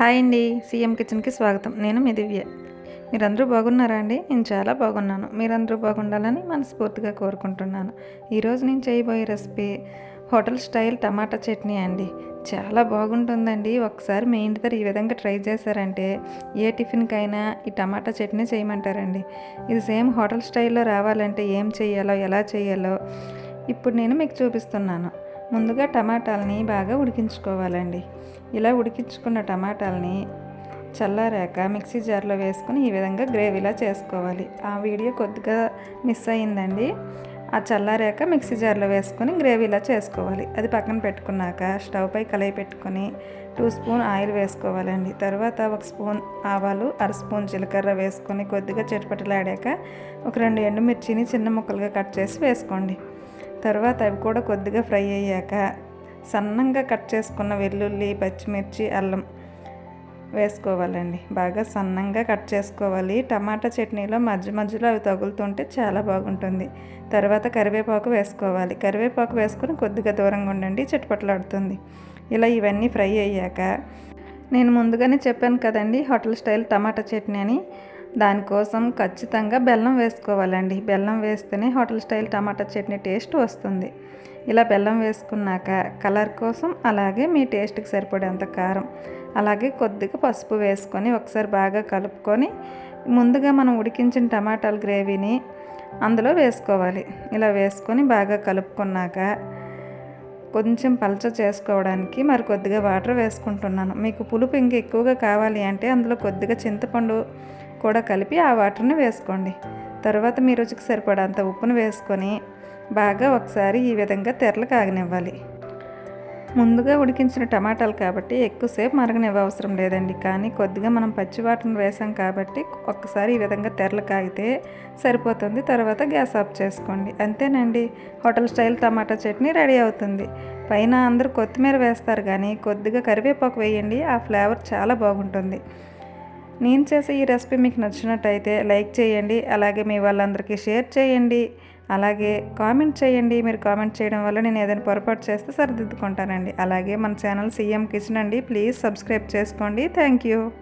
Hi అండి CM కిచెన్కి స్వాగతం. నేను మీ దివ్య. మీరందరూ బాగున్నారా అండి? నేను చాలా బాగున్నాను. మీరందరూ బాగుండాలని మనస్ఫూర్తిగా కోరుకుంటున్నాను. ఈరోజు నేను చేయబోయే recipe hotel style tomato chutney అండి. చాలా బాగుంటుందండి. ఒకసారి మీ ఇంటి దగ్గర ఈ విధంగా ట్రై చేశారంటే ఏ టిఫిన్కైనా ఈ టమాటా చట్నీ చేయమంటారండి. ఇది సేమ్ హోటల్ స్టైల్లో రావాలంటే ఏం చేయాలో ఎలా చేయాలో ఇప్పుడు నేను మీకు చూపిస్తున్నాను. ముందుగా టమాటాలని బాగా ఉడికించుకోవాలండి. ఇలా ఉడికించుకున్న టమాటాలని చల్లారాక మిక్సీ జార్లో వేసుకొని ఈ విధంగా గ్రేవీలా చేసుకోవాలి. ఆ వీడియో కొద్దిగా మిస్ అయిందండి ఆ చల్లారాక మిక్సీ జార్లో వేసుకొని గ్రేవీలా చేసుకోవాలి. అది పక్కన పెట్టుకున్నాక స్టవ్ పై కలయి పెట్టుకొని టూ స్పూన్ ఆయిల్ వేసుకోవాలండి. తర్వాత ఒక స్పూన్ ఆవాలు అర స్పూన్ జీలకర్ర వేసుకొని కొద్దిగా చిటపటలాడాక ఒక రెండు ఎండుమిర్చిని చిన్న ముక్కలుగా కట్ చేసి వేసుకోండి. తర్వాత అవి కూడా కొద్దిగా ఫ్రై అయ్యాక సన్నంగా కట్ చేసుకున్న వెల్లుల్లి పచ్చిమిర్చి అల్లం వేసుకోవాలండి. బాగా సన్నంగా కట్ చేసుకోవాలి. టమాటా చట్నీలో మధ్య మధ్యలో అవి తగులుతుంటే చాలా బాగుంటుంది. తర్వాత కరివేపాకు వేసుకోవాలి. కరివేపాకు వేసుకుని కొద్దిగా దూరంగా ఉండండి చిట్పట్లాడుతుంది. ఇలా ఇవన్నీ ఫ్రై అయ్యాక నేను ముందుగానే చెప్పాను కదండి హోటల్ స్టైల్ టమాటా చట్నీ అని. దానికోసం ఖచ్చితంగా బెల్లం వేసుకోవాలండి. బెల్లం వేస్తేనే hotel style tomato chutney taste వస్తుంది. ఇలా బెల్లం వేసుకున్నాక కలర్ కోసం అలాగే మీ టేస్ట్కి సరిపడేంత కారం అలాగే కొద్దిగా పసుపు వేసుకొని ఒకసారి బాగా కలుపుకొని ముందుగా మనం ఉడికించిన టమాటాల గ్రేవీని అందులో వేసుకోవాలి. ఇలా వేసుకొని బాగా కలుపుకున్నాక కొంచెం పలచ చేసుకోవడానికి మరి కొద్దిగా వాటర్ వేసుకుంటున్నాను. మీకు పులుపు ఇంకా ఎక్కువగా కావాలి అంటే అందులో కొద్దిగా చింతపండు కూడా కలిపి ఆ వాటర్ని వేసుకోండి. తర్వాత మీ రుచికి సరిపడంత ఉప్పును వేసుకొని బాగా ఒకసారి ఈ విధంగా తెరలు కాగనివ్వాలి. ముందుగా ఉడికించిన టమాటాలు కాబట్టి ఎక్కువసేపు మరగనివ్వ అవసరం లేదండి. కానీ కొద్దిగా మనం పచ్చి వేసాం కాబట్టి ఒక్కసారి ఈ విధంగా తెరలు కాగితే సరిపోతుంది. తర్వాత గ్యాస్ ఆఫ్ చేసుకోండి. అంతేనండి. Hotel style tomato chutney ready అవుతుంది. పైన అందరూ కొత్తిమీర వేస్తారు కానీ కొద్దిగా కరివేపాకు వేయండి. ఆ ఫ్లేవర్ చాలా బాగుంటుంది. నేను చేసే ఈ రెసిపీ మీకు నచ్చినట్టయితే లైక్ చేయండి. అలాగే మీ వాళ్ళందరికీ షేర్ చేయండి. అలాగే కామెంట్ చేయండి. మీరు కామెంట్ చేయడం వల్ల నేను ఏదైనా పొరపాటు చేస్తే సరిదిద్దుకుంటానండి. అలాగే మన ఛానల్ సీఎం కిచెన్ అండి. ప్లీజ్ సబ్స్క్రైబ్ చేసుకోండి. Thank you.